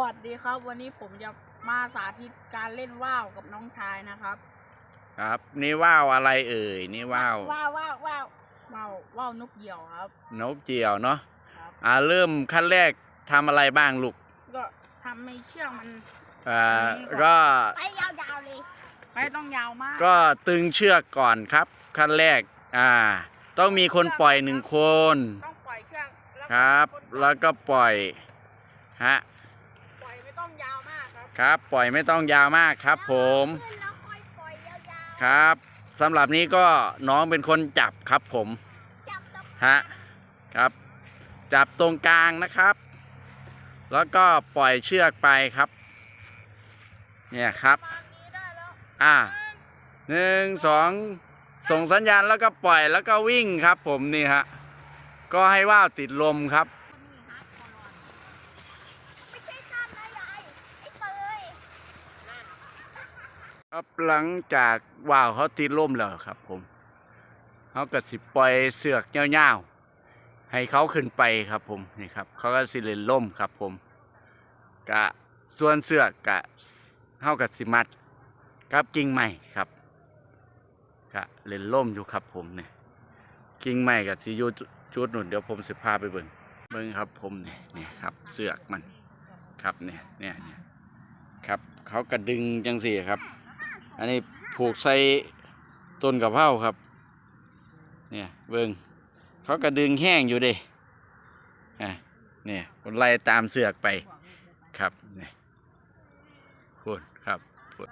วัสดีครับ วันนี้ผมจะมาสาธิตการเล่นว่าวกับน้องชายนะครับ ครับนี่ว่าวอะไรเอ่ยนี่ว่าวว่าวว่าวว่าวว่าวว่าวนกเหยี่ยวครับ นกเจียวเนาะครับ อ่าเริ่มขั้นแรกทำอะไรบ้างลูกก็ทำให้เชือกมัน อ่าอันนี้ก่อน ก็ไปยาวๆเลย ไม่ต้องยาวมากก็ตึงเชือกก่อนครับ ขั้นแรกอ่า ต้องมีคนปล่อยหนึ่งคน ต้องปล่อยเชือกแล้วก็ครับนแล้วก็ปล่อยฮะ ปล่อยไม่ต้องยาวมาก ครับครับ ปล่อยไม่ต้องยาวมากครับผมขึ้นแล้วค่อยปล่อยยาวครับสำหรับนี้ก็น้องเป็นคนจับครับผมๆจับตะฮะครับ จับตรงกลางนะครับ แล้วก็ปล่อยเชือกไปครับ เนี่ยครับประมาณนี้ได้แล้วอ่าหนึ่งสองส่งสัญญาณแล้วก็ปล่อยแล้วก็วิ่งครับผมนี่ฮะก็ให้ว่าวติดลมครับ ไม่ใช่จันนะยายไอ้เตย ครับหลังจากว่าวเขาติดล่มแล้วครับผมเขาก็สิปล่อยเสือกเงาๆให้เขาขึ้นไปครับผมนี่ครับเขาก็สิเล่นล่มครับผมกะส่วนเสือกกะเขากับสิมัดกับกิ่งไม้ครับกะเล่นล่มอยู่ครับผมเนี่ยกิ่งไม้กับสิยูจุดหนุนเดี๋ยวผมสิพาไปเบิ่งเบิ่งครับผมเนี่ยเนี่ยครับเสือกมันครับเนี่ยเนี่ยเนี่ยครับเขากระดึงจังสี่ครับ อันนี้ผูกใส่ต้นกระเพราครับ เนี่ยเบิ่งเขากระดึงแห้งอยู่เดิอะเนี่ยคนไล่ตามเสือกไปครับเนี่ยพูดครับพูด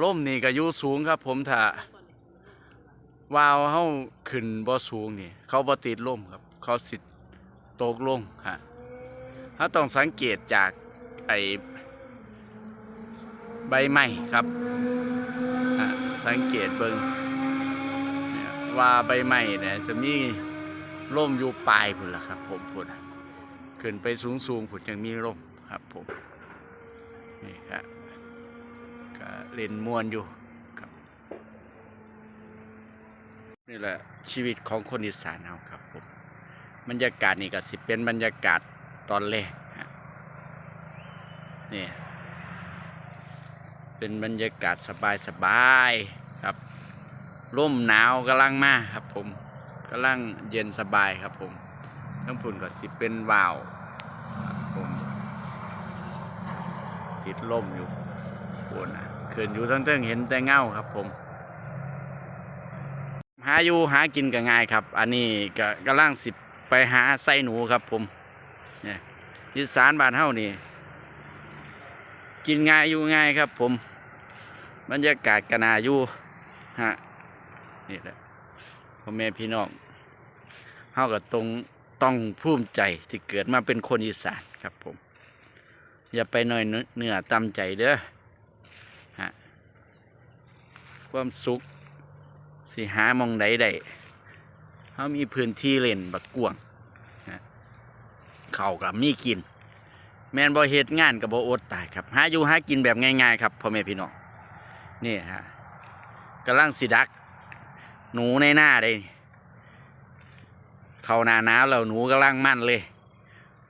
ร่มนี่ก็อยู่สูงครับ ผมถ้าวาวเฮาขึ้นบ่สูงนี่ เขาบ่ติดร่มครับ เขาสิตกลงฮะเขาต้องสังเกตจาก ไอใบไม้ครับสังเกตเบิงว่าใบไม้เนี่ยจะมีร่มอยู่ปลายพุ่นละครับ ผมพุ่นขึ้นไปสูงสูงๆพุ่นยังมีร่มครับผมนี่ครับก็เล่นมวนอยู่ครับนี่แหละชีวิตของคนอีสานเราครับผมบรรยากาศนี่ก็สิเป็นบรรยากาศตอนแรก นี่เป็นบรรยากาศสบายสบายๆครับร่มหนาวกำลังมาครับผมกำลังเย็นสบายครับผมทั้งพุ่นก็สิเป็นว่าวครับผมติดล่มอยู่โอ้นะขึ้นอยู่ทั้งเทิงเห็นแต่เงาครับผม หาอยู่หากินก็ง่ายครับ อันนี้ก็กำลังสิไปหาไส้หนูครับผมเนี่ยอีสานบานเฮานี่ กินง่ายอยู่ง่ายครับ ผมบรรยากาศกนาอยู่ฮะนี่แหละพ่อแม่พี่น้องเฮาก็ตรงต้องภูมิใจที่เกิดมาเป็นคนอีสานครับผม อย่าไปหน่อยเนื้อตำใจเด้อฮะความสุขสิหามองใดใดเฮามีพื้นที่เล่นบักกวงฮะเขากับมีกิน แมนบ่เฮ็ดงานกับบ่อดตายครับหาอยู่หากินแบบง่ายๆครับพ่อแม่พี่น้องนี่ฮะกำลังสิดัก หนูในหน้าได้เข้าหน้าหนาแล้วหนูกำลังมั่นเลย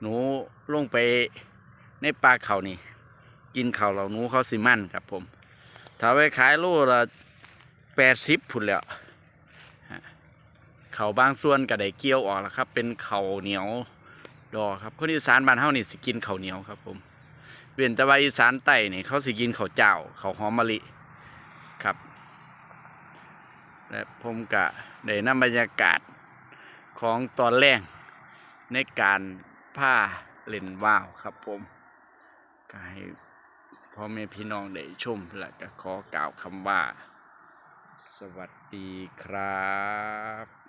หนูลงไปในปลาเขานี่ กินเขาวแล้วหนูเขาสิมั่นครับผมถ้าไปขายโลละแปดสิบพุ่นแล้วเขาบางส่วนก็ได้เกี่ยวออกแล้วครับ เป็นเขาเหนียว ดอครับคนอีสานบ้านเฮานี่สิกินข้าวเหนียวครับผมเว้นต่ว่าอีสานใต้นี่เขาสิกินข้าวเจ้าข้าวหอมมะลิครับและผมกะได้นำบรรยากาศของตอนแรกในการผ้าเล่นว่าวครับผมก็ให้พ่อแม่พี่น้องได้ชมและก็ขอกล่าวคำว่า สวัสดีครับ